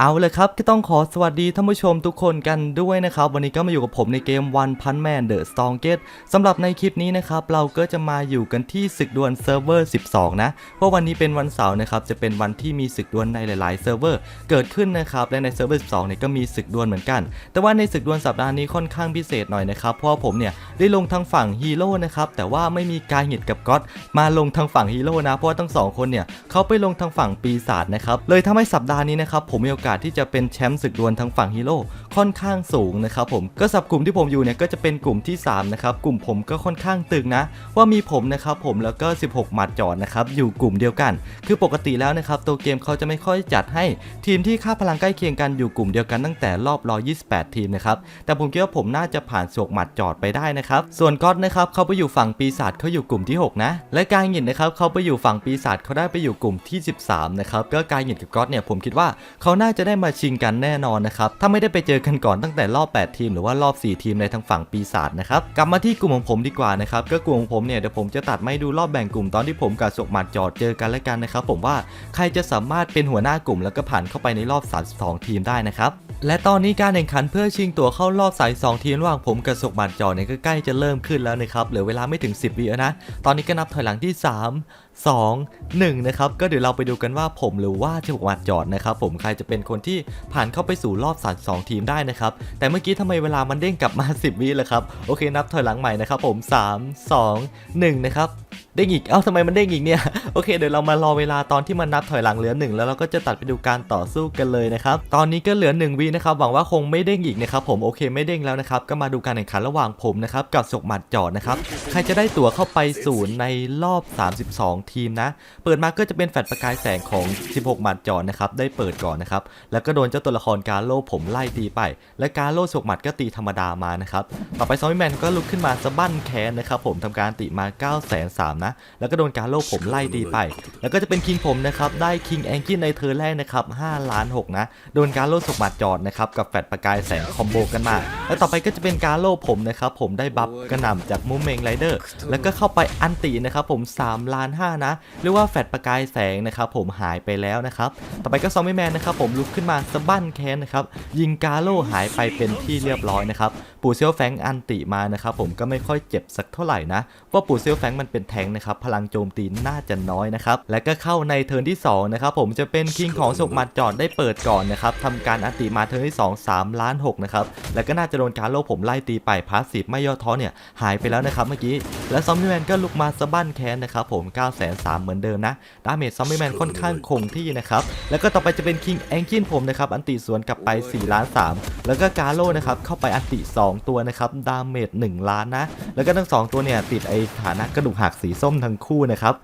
เอาเลยครับก็ต้องขอสวัสดีท่านผู้ชมทุกคนกันด้วยนะครับ วันนี้ก็มาอยู่กับผมในเกม One Punch Man The Strongest สำหรับในคลิปนี้นะครับ เราก็จะมาอยู่กันที่ศึกดวลเซิร์ฟเวอร์ 12 นะ เพราะวันนี้เป็นวันเสาร์นะครับ จะเป็นวันที่มีศึกดวลในหลาย ๆ เซิร์ฟเวอร์เกิดขึ้นนะครับ และในเซิร์ฟเวอร์ 12 เนี่ยก็มีศึกดวลเหมือนกัน แต่ว่าในศึกดวลสัปดาห์นี้ค่อนข้างพิเศษหน่อยนะครับ เพราะว่าผมเนี่ยได้ลงทางฝั่งฮีโร่นะครับแต่ว่าไม่มีกายหิดกับก๊อตมาลงทางฝั่งฮีโร่นะเพราะว่าทั้งสองคนเนี่ยเขาไปลงทางฝั่งปีศาจนะครับเลยทำให้สัปดาห์นี้นะครับผมมีโอกาสที่จะเป็นแชมป์ศึกดวลทางฝั่งฮีโร่ ค่อนข้างสูงนะครับผมก็สับกลุ่มที่ผมอยู่เนี่ยก็จะเป็นกลุ่มที่สามนะครับกลุ่มผมก็ค่อนข้างตึงนะ ว่ามีผมนะครับผมแล้วก็ 16 หมัดจอดนะครับอยู่กลุ่มเดียวกัน คือปกติแล้วนะครับตัวเกมเขาจะไม่ค่อยจัดให้ทีมที่ค่าพลังใกล้เคียงกันอยู่กลุ่มเดียวกันตั้งแต่รอบ128 ทีมนะครับแต่ผมคิดว่าผมน่าจะผ่านสวกหมัดจอดไปได้นะครับส่วนก๊อตนะครับเขาไปอยู่ฝั่งปีศาจเขาอยู่กลุ่มที่ 6 นะ และกายหงินนะครับเขาไปอยู่ฝั่งปีศาจเขาได้ไปอยู่กลุ่มที่ 13นะครับก็กายหงินกับก๊อตเนี่ยผมคิดว่าเขาน่าจะได้มาชิงกันแน่นอนนะครับถ้าไม่ได้ไปเจอกันก่อนตั้งแต่รอบ 8 ทีมหรือว่ารอบ 4 ทีมในทางฝั่งปีศาจนะครับกลับมาที่กลุ่มของผมดีกว่านะครับก็กลุ่มของผมเนี่ยเดี๋ยวผมจะตัดไม่ดูรอบแบ่งกลุ่มตอนที่ผมกับสกหมัดจอดเจอกันและกันนะครับผมว่าใครจะสามารถเป็นหัวหน้ากลุ่ม แล้วก็ผ่านเข้าไปในรอบ 32 ทีมได้นะครับและตอนนี้การแข่งขันเพื่อชิงตั๋วเข้ารอบสาย 2 ทีมระหว่างผมกับสกบันจอเนี่ยก็ใกล้จะเริ่มขึ้นแล้วนะครับเหลือเวลาไม่ถึง 10วิแล้วนะ ตอนนี้ก็นับถอยหลังที่ 3 2 1นะครับก็เดี๋ยวเราไปดูกันว่าผมหรือว่าสกบันจอดนะครับผมใครจะเป็นคนที่ผ่านเข้าไปสู่รอบสาย2ทีมได้นะครับแต่เมื่อกี้ทำไมเวลามันเด้งกลับมา 10วิล่ะครับโอเคนับถอยหลังใหม่นะครับผม 3 2 1นะครับ เด้งอีก เอ้าทำไมมันเด้งอีกเนี่ย โอเค เดี๋ยวเรามารอเวลาตอนที่มันนับถอยหลังเหลือหนึ่งแล้วเราก็จะตัดไปดูการต่อสู้กันเลยนะครับ ตอนนี้ก็เหลือ1วินะครับ หวังว่าคงไม่เด้งอีกนะครับผม โอเค ไม่เด้งแล้วนะครับ ก็มาดูการแข่งขันระหว่างผมนะครับกับสกหมัดจอดนะครับ ใครจะได้ตั๋วเข้าไปสู่ในรอบ 32 ทีมนะ เปิดมาก็จะเป็นแฟลชประกายแสงของ 16 หมัดจอดนะครับ ได้เปิดก่อนนะครับ แล้วก็โดนเจ้าตัวละครกาโล่ผมไล่ตีไป และกาโล่สกหมัดก็ตีธรรมดามานะครับ ต่อไปซอมบี้แมนก็ลุกขึ้นมาสะบั้นแขนนะครับผมทำการติมา9 3 0 0 0นะ แล้วก็โดนการโลกผมไล่ตีไป แล้วก็จะเป็นคิงผมนะครับได้คิงแองกินในเธอแรกนะครับ5ล้าน6นะโดนการโลสกหมัดจอดนะครับกับแฟดประกายแสงคอมโบกันมา แล้วต่อไปก็จะเป็นการโลผมนะครับผมได้บัฟกระหน่ำจากมูเมงไรเดอร์แล้วก็เข้าไปอันตินะครับผม3ล้าน5นะเรียกว่าแฟดประกายแสงนะครับผมหายไปแล้วนะครับต่อไปก็ซอมบี้แมนนะครับผมลุกขึ้นมาสะบั้นแค้นนะครับยิงกาโลหายไปเป็นที่เรียบร้อยนะครับปูเซลแฟงอันติมานะครับผมก็ไม่ค่อยเจ็บสักเท่าไหร่นะเพราะปูเซลแฟงมันเป็นแทงนะครับพลังโจมตีน่าจะน้อยนะครับและก็เข้าในเทิร์นที่2นะครับผมจะเป็นคิงของสกมัดจอดได้เปิดก่อนนะครับทำการอันติมาเทิร์นที่ 2 3 ล้าน6นะครับแล้วก็น่าจะโดนการโลผมไล่ตีไปพาสซีฟไม่ย่อท้อเนี่ยหายไปแล้วนะครับเมื่อกี้และซอมบี้แมนก็ลุกมาสะบั้นแค้นนะครับผม9 3 0 0เหมือนเดิมนะดาเมจซอมบี้แมนค่อนข้างคงที่นะครับแล้วก็ต่อไปจะเป็นคิงแองกินผมนะครับอันติสวนกลับไป4ล้าน3แล้วก็กาโลนะครับเข้าไปอันติ 2 ตัวนะครับดาเมจ1ล้านนะแล้วก็ทั้ง 2 ตัวเนี่ยติดไอฐานะกระดูกหักสีส้มทั้งคู่นะครับ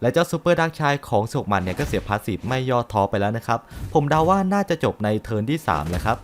และเจ้าซูเปอร์ดักชายของโศกมันเนี่ยก็เสียพาสีไม่ย่อท้อไปแล้วนะครับ ผมเดาว่าน่าจะจบในเทิร์นที่3นะครับ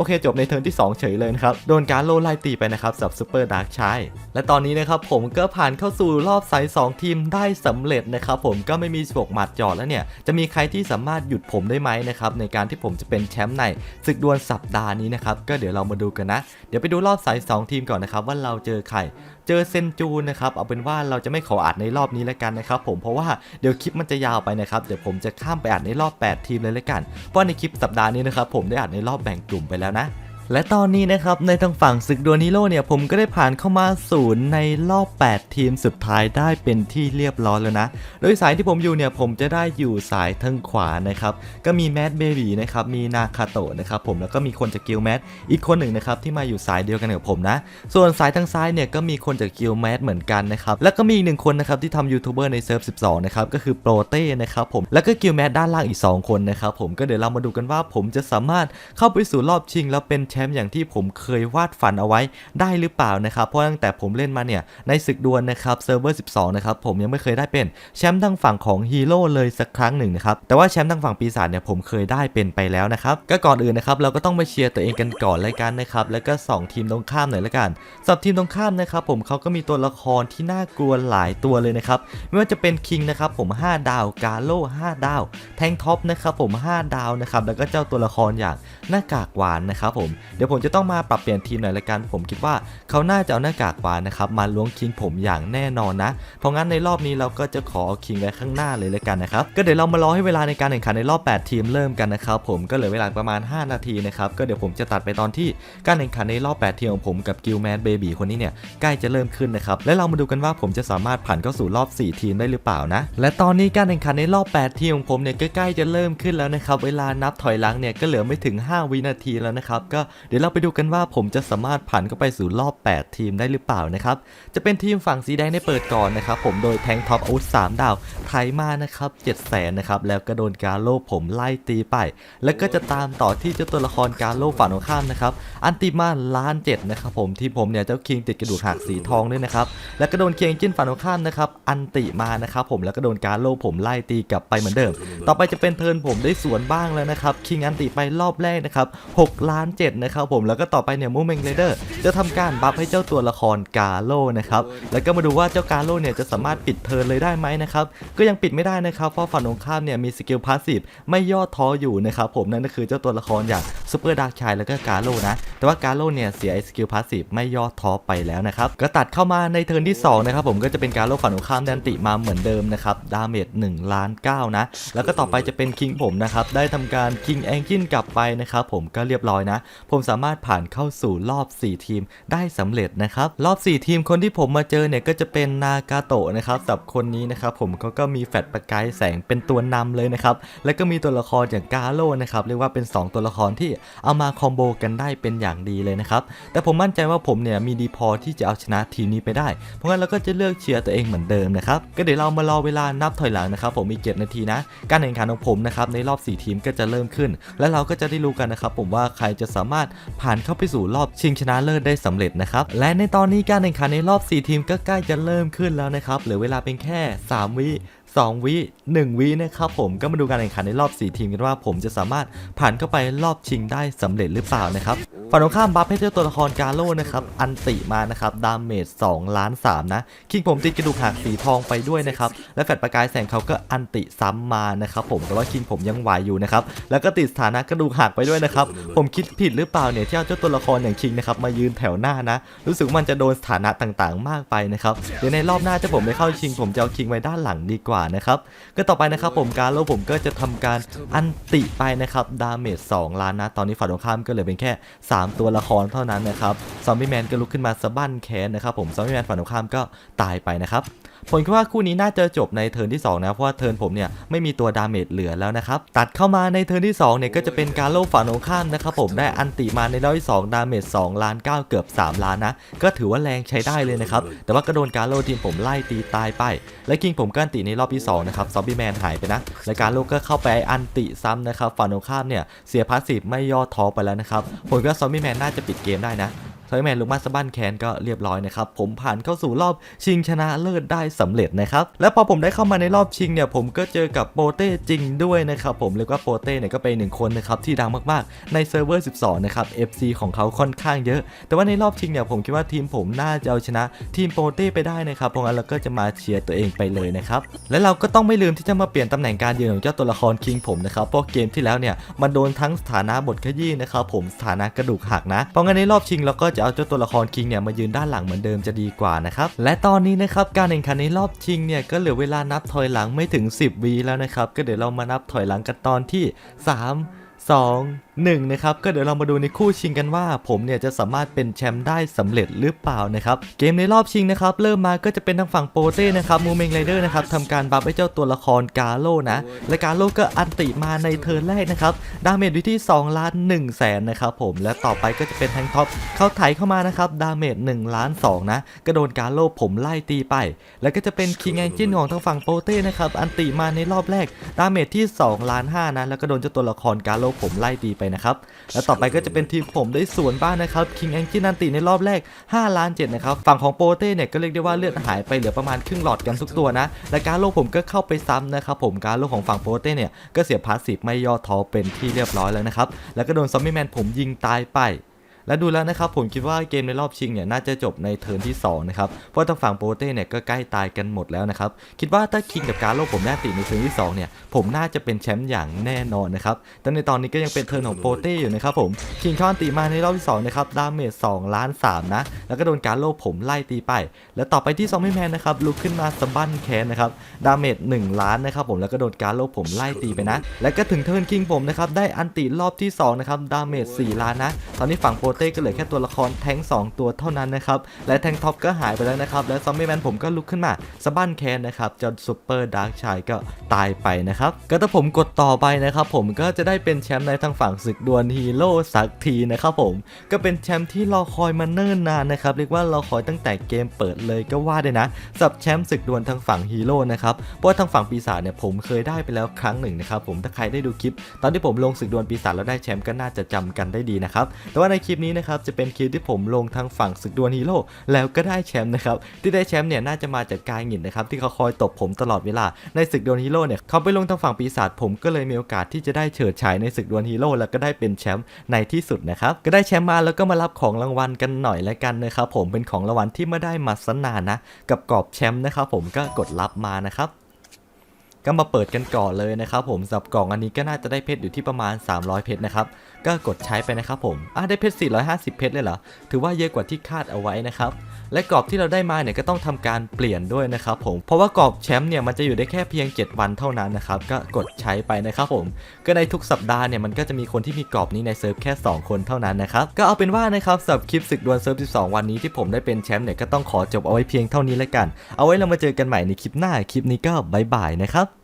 โอเคจบในเทิร์นที่ 2 เฉยเลยนะครับ โดนการโลไล่ตีไปนะครับสำหรับซูเปอร์ดาร์กชายและตอนนี้นะครับผมก็ผ่านเข้าสู่รอบสาย2ทีมได้สำเร็จนะครับผมก็ไม่มีสวกหมัดจอดแล้วเนี่ยจะมีใครที่สามารถหยุดผมได้ไหมนะครับในการที่ผมจะเป็นแชมป์ในศึกดวลสัปดาห์นี้นะครับก็เดี๋ยวเรามาดูกันนะ เดี๋ยวไปดูรอบสาย 2 ทีมก่อนนะครับว่าเราเจอใครเจอเซนจูนะครับเอาเป็นว่าเราจะไม่ขออัดในรอบนี้แล้วกันนะครับผมเพราะว่าเดี๋ยวคลิปมันจะยาวไปนะครับเดี๋ยวผมจะข้ามไปอัดในรอบ 8 ทีมเลยแล้วกันเพราะในคลิปสัปดาห์นี้นะครับผมได้อัดในรอบแบ่งกลุ่มไปแล้วนะ และตอนนี้นะครับในทางฝั่งศึกดวลฮีโรเนี่ยผมก็ได้ผ่านเข้ามาศูนย์ในรอบ 8 ทีมสุดท้ายได้เป็นที่เรียบร้อยแล้วนะ โดยสายที่ผมอยู่เนี่ยผมจะได้อยู่สายทางขวานะครับ ก็มีแมดเบบีนะครับมีนาคาโตะนะครับผมแล้วก็มีคนจากกิลแมดอีกคนหนึ่งนะครับที่มาอยู่สายเดียวกันกับผมนะ ส่วนสายทางซ้ายเนี่ยก็มีคนจากกิลแมดเหมือนกันนะครับแล้วก็มีอีกหนึ่งคนนะครับที่ทำยูทูบเบอร์ในเซิร์ฟ12นะครับก็คือโปรเต้นะครับผมแล้วก็กิลแมดด้านล่างอีก 2 คนนะครับผมก็เดี๋ยวเรามาดูกันว่าผมจะสามารถเข้าไปสู่รอบชิงแล้วเป็นแชมป์อย่างที่ผมเคยวาดฝันเอาไว้ได้หรือเปล่านะครับ เพราะตั้งแต่ผมเล่นมาเนี่ยในศึกดวลนะครับเซิร์ฟเวอร์ 12 นะครับ ผมยังไม่เคยได้เป็นแชมป์ทางฝั่งของฮีโร่เลยสักครั้งหนึ่งนะครับ แต่ว่าแชมป์ทางฝั่งปีศาจเนี่ยผมเคยได้เป็นไปแล้วนะครับ ก็ก่อนอื่นนะครับเราก็ต้องมาเชียร์ตัวเองกันก่อนเลยกันนะครับ แล้วก็ส่องทีมตรงข้ามหน่อยละกันสำหรับทีมตรงข้ามนะครับผมเขาก็มีตัวละครที่น่ากลัวหลายตัวเลยนะครับ ไม่ว่าจะเป็นคิงนะครับผม 5 ดาวกาโล่5ดาว แทงท็อปนะครับผม 5 ดาวนะครับ แล้วก็เจ้าตัวละครอย่างหน้ากากหวานนะครับผมเดี๋ยวผมจะต้องมาปรับเปลี่ยนทีมหน่อยละกันผมคิดว่าเขาน่าจะเอาหน้ากากวานนะครับมาล้วงคิงผมอย่างแน่นอนนะ เพราะงั้นในรอบนี้เราก็จะขอเอาคิงไว้ข้างหน้าเลยละกันนะครับก็เดี๋ยวเรามารอให้เวลาในการแข่งขันในรอบ 8 ทีมเริ่มกันนะครับผมก็เหลือเวลาประมาณ 5 นาทีนะครับก็เดี๋ยวผมจะตัดไปตอนที่การแข่งขันในรอบ 8 ทีมของผมกับกิลแมนเบบีคนนี้เนี่ยใกล้จะเริ่มขึ้นนะครับและเรามาดูกันว่าผมจะสามารถผ่านเข้าสู่รอบ 4 ทีมได้หรือเปล่านะ และตอนนี้การแข่งขันในรอบ 8 ทีมของผมเนี่ยใกล้จะเริ่มขึ้นแล้วนะครับเวลานับถอยหลังเนี่ยก็เหลือไม่ถึง 5 วินาทีแล้วนะครับก็เดี๋ยวเราไปดูกันว่าผมจะสามารถผ่านเข้าไปสู่รอบ 8 ทีมได้หรือเปล่านะครับ จะเป็นทีมฝั่งสีแดงได้เปิดก่อนนะครับ ผมโดยแทงท็อปอาวุธ3ดาว ไทยมานะครับ7 0 0 0 0นะครับแล้วก็โดนกาโลผมไล่ตีไป แล้วก็จะตามต่อที่เจ้าตัวละครกาโลฝั่งตรงข้ามนะครับ อันติมาล้านเจ็ดนะครับผมที่ผมเนี่ยเจ้าคิงติดกระดูกหักสีทองด้วยนะครับ แล้วก็โดนเคียงจิ้นฝั่งตรงข้ามนะครับ อันติมานะครับผมแล้วก็โดนการโลผมไล่ตีกลับไปเหมือนเดิม ต่อไปจะเป็นเทิร์นผมได้สวนบ้างแล้วนะครับ คิงอันติไปรอบแรกนะครับ6ล้าน7นะครับผมแล้วก็ต่อไปเนี่ยมูเมงเรเดอร์จะทำการบัฟให้เจ้าตัวละครกาโลนะครับแล้วก็มาดูว่าเจ้ากาโลเนี่ยจะสามารถปิดเทิร์นเลยได้ไหมนะครับก็ยังปิดไม่ได้นะครับเพราะฝั่งตรงข้ามเนี่ยมีสกิลพาสซีฟไม่ย่อท้ออยู่นะครับผมนั่นก็คือเจ้าตัวละครอย่างซูเปอร์ดาร์คชายแล้วก็กาโลนะแต่ว่ากาโลเนี่ยเสียไอสกิลพาสซีฟไม่ย่อท้อไปแล้วนะครับก็ตัดเข้ามาในเทิร์นที่สองนะครับผมก็จะเป็นกาโลฝั่งตรงข้ามแดนติมาเหมือนเดิมนะครับดาเมจ1ล้าน9นะแล้วก็ต่อไปจะเป็นคิงผมนะครับได้ทำการคิงแองกินกลับไปนะครับผมก็เรียบร้อยนะผมสามารถผ่านเข้าสู่รอบ 4 ทีมได้สำเร็จนะครับ รอบ 4 ทีมคนที่ผมมาเจอเนี่ยก็จะเป็นนากาโตะนะครับสำหรับคนนี้นะครับผมเขาก็มีแฟลชประกายแสงเป็นตัวนำเลยนะครับ แล้วก็มีตัวละครอย่างกาโลนะครับเรียกว่าเป็น 2 ตัวละครที่เอามาคอมโบกันได้เป็นอย่างดีเลยนะครับแต่ผมมั่นใจว่าผมเนี่ยมีดีพอที่จะเอาชนะทีมนี้ไปได้ เพราะงั้นเราก็จะเลือกเชียร์ตัวเองเหมือนเดิมนะครับก็เดี๋ยวเรามารอเวลานับถอยหลังนะครับผมมี7นาทีนะ การแข่งขันของผมนะครับในรอบ 4 ทีมก็จะเริ่มขึ้น และเราก็จะได้รู้กันนะครับผมว่าใครจะสามารถผ่านเข้าไปสู่รอบชิงชนะเลิศได้สำเร็จนะครับ และในตอนนี้การแข่งขันในรอบ 4 ทีมก็ใกล้จะเริ่มขึ้นแล้วนะครับ เหลือเวลาเป็นแค่ 3 วิ 2 วิ 1 วินะครับผมก็มาดูการแข่งขันในรอบ 4 ทีมกันว่าผมจะสามารถผ่านเข้าไปรอบชิงได้สำเร็จหรือเปล่านะครับฝั่งตรงข้ามบัฟให้เจ้าตัวละครกาโลนะครับอันติมานะครับดาเมจ2ล้าน3นะคิงผมติดกระดูกหักสีทองไปด้วยนะครับและแฟลชประกายแสงเขาก็อันติซ้ำมานะครับผมแต่ว่าคิงผมยังไหวอยู่นะครับแล้วก็ติดสถานะกระดูกหักไปด้วยนะครับผมคิดผิดหรือเปล่าเนี่ยที่เอาเจ้าตัวละครอย่างคิงนะครับมายืนแถวหน้านะรู้สึกมันจะโดนสถานะต่างๆ มากไปนะครับเดี๋ยวในรอบหน้าถ้าผมไม่เข้าชิงผมจะเอาคิงไว้ด้านหลังดีกว่านะครับก็ต่อไปนะครับผมการโลผมก็จะทำการอันติไปนะครับดาเมจ2ล้านนะตอนนี้ฝ่ายตรงข้ามก็เหลือเป็นแค่ 3 ตัวละครเท่านั้นนะครับซอมบี้แมนก็ลุกขึ้นมาสะบั้นแขนนะครับผมซอมบี้แมนฝ่ายตรงข้ามก็ตายไปนะครับ ผมคิดว่าคู่นี้น่าจะจบในเทิร์นที่ 2 นะ เพราะว่าเทิร์นผมเนี่ยไม่มีตัวดาเมจเหลือแล้วนะครับ ตัดเข้ามาในเทิร์นที่ 2 เนี่ยก็จะเป็นการโล่ฝั่งตรงข้ามนะครับผมได้อันติมาในรอบที่ 2 ดาเมจ2ล้าน9เกือบ 3 ล้านนะ ก็ถือว่าแรงใช้ได้เลยนะครับ แต่ว่าก็โดนการโล่ทีมผมไล่ตีตายไป และคิงผมก็อันติในรอบที่2นะครับซอมบี้แมนหายไปนะ และการโล่ก็เข้าไปอันติซ้ำนะครับฝั่งตรงข้ามเนี่ยเสียพาสซีฟไม่ย่อท้อไปแล้วนะครับผมคิดว่าซอมบี้แมนน่าจะปิดเกมได้นะ ซอยแมนลุกมาสะบั้นแคนก็เรียบร้อยนะครับ ผมผ่านเข้าสู่รอบชิงชนะเลิศได้สำเร็จนะครับ และพอผมได้เข้ามาในรอบชิงเนี่ย ผมก็เจอกับโปเต้จริงด้วยนะครับ ผมเรียกว่าโปเต้เนี่ยก็เป็นหนึ่งคนนะครับที่ดังมากๆ ในเซิร์ฟเวอร์ 12 นะครับ FC ของเขาค่อนข้างเยอะ แต่ว่าในรอบชิงเนี่ยผมคิดว่าทีมผมน่าจะเอาชนะทีมโปเต้ไปได้นะครับเพราะงั้นเราก็จะมาเชียร์ตัวเองไปเลยนะครับและเราก็ต้องไม่ลืมที่จะมาเปลี่ยนตำแหน่งการยืนของเจ้าตัวละครคิงผมนะครับเพราะเกมที่แล้วเนี่ยมันโดนทั้งสถานะบทขยี้นะครับผมสถานะกระดูกหักนะเพราะงั้นในรอบชิงเราก็จะเอาเจ้าตัวละครคิงเนี่ยมายืนด้านหลังเหมือนเดิมจะดีกว่านะครับและตอนนี้นะครับการแข่งขันในรอบชิงเนี่ยก็เหลือเวลานับถอยหลังไม่ถึง 10วีแล้วนะครับก็เดี๋ยวเรามานับถอยหลังกันตอนที่ 3 2 1นะครับก็เดี๋ยวเรามาดูในคู่ชิงกันว่า ผมเนี่ยจะสามารถเป็นแชมป์ได้สำเร็จหรือเปล่านะครับเกมในรอบชิงนะครับเริ่มมาก็จะเป็นทางฝั่งโปเต้นะครับมูเมงไรเดอร์นะครับทำการบัฟให้เจ้าตัวละครกาโลนะและกาโลก็อันติมาในเทิร์นแรกนะครับดาเมจอยู่ที่2ล้าน1แสนนะครับผมและต่อไปก็จะเป็นแทงท็อปเขาไถเข้ามานะครับดาเมจ1ล้าน2นะก็โดนกาโลผมไล่ตีไป แล้วก็จะเป็นคิงแองจินของทางฝั่งโปเต้นะครับอันติมาในรอบแรกดาเมจที่2ล้าน5นะแล้วก็โดนเจ้าตัวละครกาโลผมไล่ตีไปนะครับ และต่อไปก็จะเป็นทีมผมได้สวนบ้านนะครับ King a n g จินันติในรอบแรก5ล้าน7นะครับ ฝั่งของโปเต้เนี่ยก็เรียกได้ว่าเลือดหายไปเหลือประมาณครึ่งหลอดกันทุกตัวนะ และการโลกผมก็เข้าไปซ้ำนะครับผมการโลกของฝั่งโปเต้เนี่ยก็เสียพาสซีฟไม่ย่อท้อเป็นที่เรียบร้อยแล้วนะครับ แล้วก็โดนซอมบี้แมนผมยิงตายไป และดูแล้วนะครับผมคิดว่าเกมในรอบชิงเนี่ยน่าจะจบในเทิร์นที่สองนะครับเพราะทางฝั่งโปเต้เนี่ยก็ใกล้ตายกันหมดแล้วนะครับคิดว่าถ้าคิงกับการโลผมได้ติในเทิร์นที่สองเนี่ยผมน่าจะเป็นแชมป์อย่างแน่นอนนะครับแต่ในตอนนี้ก็ยังเป็นเทิร์นของโปเต้อยู่นะครับผมคิงเข้าอันติมาในรอบที่สองนะครับดาเมจ2ล้าน3นะแล้วก็โดนการโลผมไล่ตีไป แล้วต่อไปที่ซอมบี้แมนนะครับลุกขึ้นมาสะบั้นแคนนะครับดาเมจ1ล้านนะครับผมแล้วก็โดนการโลผมไล่ตีไปนะ แล้วก็ถึงเทิร์นคิงผมนะครับได้อันติรอบที่สองนะครับดาเมจ4ล้านนะตอนนี้ฝั่งโปเต้ก็เหลือแค่ตัวละครแทง2ตัวเท่านั้นนะครับ และแทงท็อปก็หายไปแล้วนะครับ และซอมบี้แมนผมก็ลุกขึ้นมาสะบั้นแคนนะครับจนซูเปอร์ดาร์กชายก็ตายไปนะครับ ก็ถ้าผมกดต่อไปนะครับ ผมก็จะได้เป็นแชมป์ในทางฝั่งศึกดวลฮีโร่สักทีนะครับผมก็เป็นแชมป์ที่รอคอยมาเนิ่นนานนะครับเรียกว่าเราคอยตั้งแต่เกมเปิดเลยก็ว่าได้นะสับแชมป์ศึกดวลทางฝั่งฮีโร่นะครับเพราะว่าทางฝั่งปีศาจเนี่ยผมเคยได้ไปแล้วครั้งหนึ่งนะครับผมถ้าใครได้ดูคลิป ตอนที่ผมลงศึกดวลปีศาจแล้วได้แชมป์ก็น่าจะจำกันได้ดีนะครับแต่ว่าในคลิปนี้นะครับจะเป็นคลิปที่ผมลงทางฝั่งศึกดวลฮีโร่แล้วก็ได้แชมป์นะครับที่ได้แชมป์เนี่ยน่าจะมาจากกายหงินนะครับที่เขาคอยตบผมตลอดเวลาในศึกดวลฮีโร่เนี่ยเขาไปลงทางฝั่งปีศาจผมก็เลยมีโอกาสที่จะได้เฉิดฉายในศึกดวลฮีโร่แล้วก็ได้เป็นแชมป์ในที่สุดนะครับก็ได้แชมป์มาแล้วก็มารับของรางวัลกันหน่อยแล้วกันนะครับผมเป็นของรางวัลที่ไม่ได้มาสนานนะกับกรอบแชมป์นะครับผมก็กดรับมานะครับ ก็มาเปิดกันก่อนเลยนะครับผมสับกล่องอันนี้ก็น่าจะได้เพชรอยู่ที่ประมาณ 300 เพชรนะครับ ก็กดใช้ไปนะครับผมอะได้เพชร450 เพชรเลยเหรอ ถือว่าเยอะกว่าที่คาดเอาไว้นะครับ และกรอบที่เราได้มาเนี่ยก็ต้องทำการเปลี่ยนด้วยนะครับผมเพราะว่ากรอบแชมป์เนี่ยมันจะอยู่ได้แค่เพียง 7 วันเท่านั้นนะครับก็กดใช้ไปนะครับผมก็ในทุกสัปดาห์เนี่ยมันก็จะมีคนที่มีกรอบนี้ในเซิร์ฟแค่ 2 คนเท่านั้นนะครับก็เอาเป็นว่านะครับสำหรับคลิปศึกดวลเซิร์ฟ 12 วันนี้ที่ผมได้เป็นแชมป์เนี่ยก็ต้องขอจบเอาไว้เพียงเท่านี้แล้วกัน เอาไว้เรามาเจอกันใหม่ในคลิปหน้าคลิปนี้ก็บายบายนะครับ